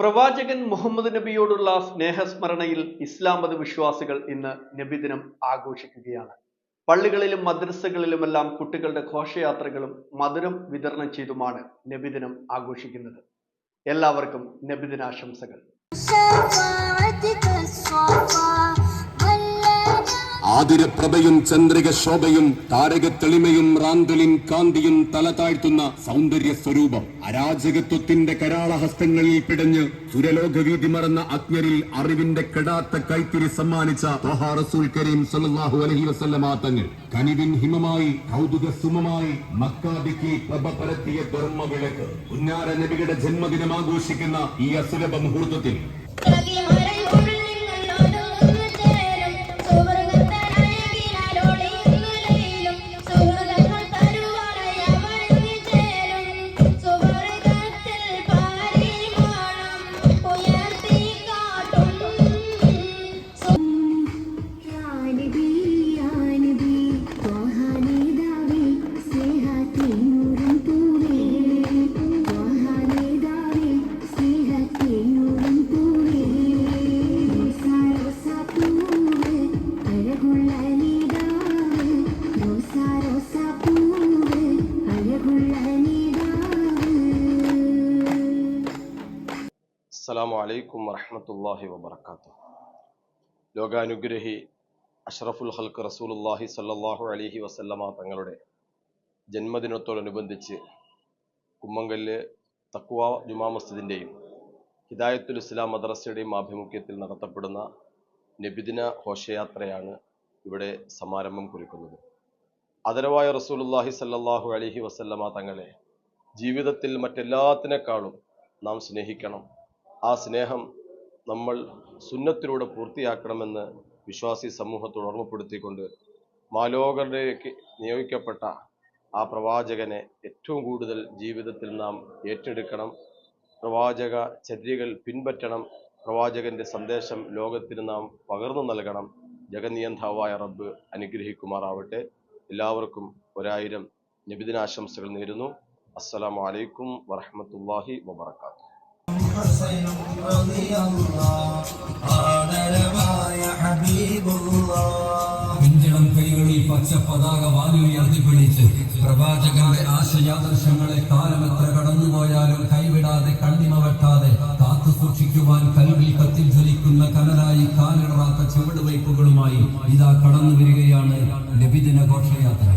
പ്രവാചകൻ മുഹമ്മദ് നബിയോടുള്ള സ്നേഹസ്മരണയിൽ ഇസ്ലാം മത വിശ്വാസികൾ ഇന്ന് നബിദിനം ആഘോഷിക്കുകയാണ്. പള്ളികളിലും മദ്രസകളിലുമെല്ലാം കുട്ടികളുടെ ഘോഷയാത്രകളും മധുരം വിതരണം ചെയ്തുമാണ് നബിദിനം ആഘോഷിക്കുന്നത്. എല്ലാവർക്കും നബിദിനാശംസകൾ. ആതിരപ്രഭയും ചന്ദ്രിക ശോഭയും താരക തെളിമയും റാന്തലിൻ കാന്തിയും തല താഴ്ത്തുന്ന സൗന്ദര്യ സ്വരൂപം അരാജകത്വത്തിന്റെ കരാളഹസ്തങ്ങളിൽ പിടഞ്ഞ് സുരലോകവീതി മറന്ന അജ്ഞരിൽ അറിവിന്റെ കെടാത്ത കൈത്തിരി സമ്മാനിച്ച റസൂൽ കരീം സല്ലല്ലാഹു അലൈഹി വസല്ലമ തങ്ങൾ. കനിവിൻ ഹിമമായി കൗതുക സുമമായി മക്കാദിക്ക് പ്രഭ പരത്തിയ ധർമ്മ വിളക്ക് ഉന്നാര നബിയുടെ ജന്മദിനം ആഘോഷിക്കുന്ന ഈ അസുലഭ മുഹൂർത്തത്തിൽ. അസ്സലാമു അലൈക്കും വറഹ്മത്തുള്ളാഹി വബർക്കാത്തു ലോകാനുഗ്രഹി അഷ്റഫുൽ ഹൽക്ക് റസൂലുള്ളാഹി സല്ലാഹു അലഹി വസല്ലമ തങ്ങളുടെ ജന്മദിനത്തോടനുബന്ധിച്ച് കുമ്മങ്കല്ല് തക്വ ജുമാ മസ്ജിദിന്റെയും ഹിദായത്തുൽ ഇസ്ലാം മദ്രസയുടെയും ആഭിമുഖ്യത്തിൽ നടത്തപ്പെടുന്ന നബിദിന ഘോഷയാത്രയാണ് ഇവിടെ സമാരംഭം കുറിക്കുന്നത്. അതരവായ റസൂലുള്ളാഹി സല്ലാഹു അലഹി വസല്ലമ തങ്ങളെ ജീവിതത്തിൽ മറ്റെല്ലാത്തിനേക്കാളും നാം സ്നേഹിക്കണം. ആ സ്നേഹം നമ്മൾ സുന്നത്തിലൂടെ പൂർത്തിയാക്കണമെന്ന് വിശ്വാസി സമൂഹത്തോട് ഓർമ്മപ്പെടുത്തിക്കൊണ്ട് മാലോകരുടേക്ക് നിയോഗിക്കപ്പെട്ട ആ പ്രവാചകനെ ഏറ്റവും കൂടുതൽ ജീവിതത്തിൽ നാം ഏറ്റെടുക്കണം. പ്രവാചക ചര്യകൾ പിൻപറ്റണം. പ്രവാചകന്റെ സന്ദേശം ലോകത്തിന് നാം പകർന്നു നൽകണം. ജഗനിയന്താവായ റബ്ബ് അനുഗ്രഹിക്കുമാറാവട്ടെ. എല്ലാവർക്കും ഒരായിരം നബിദിനാശംസകൾ നേരുന്നു. അസ്സലാമു അലൈക്കും വറഹ്മത്തുള്ളാഹി വബർക്കാത്തു പിഞ്ചിളം കൈകളിൽ പച്ച പതാക വാനുയർത്തിപ്പിടിച്ച് പ്രവാചകന്റെ ആശയാദർശങ്ങളെ കാലമെത്ര കടന്നുപോയാലും കൈവിടാതെ കണ്ണിമ വെട്ടാതെ കാത്തു സൂക്ഷിക്കുവാൻ കൽവിൽ കത്തിൽ ജ്വലിക്കുന്ന കനലായി കാലിടറാത്ത ചുവടുവയ്പ്പുകളുമായി ഇതാ കടന്നു വരികയാണ് നബിദിന ഘോഷയാത്ര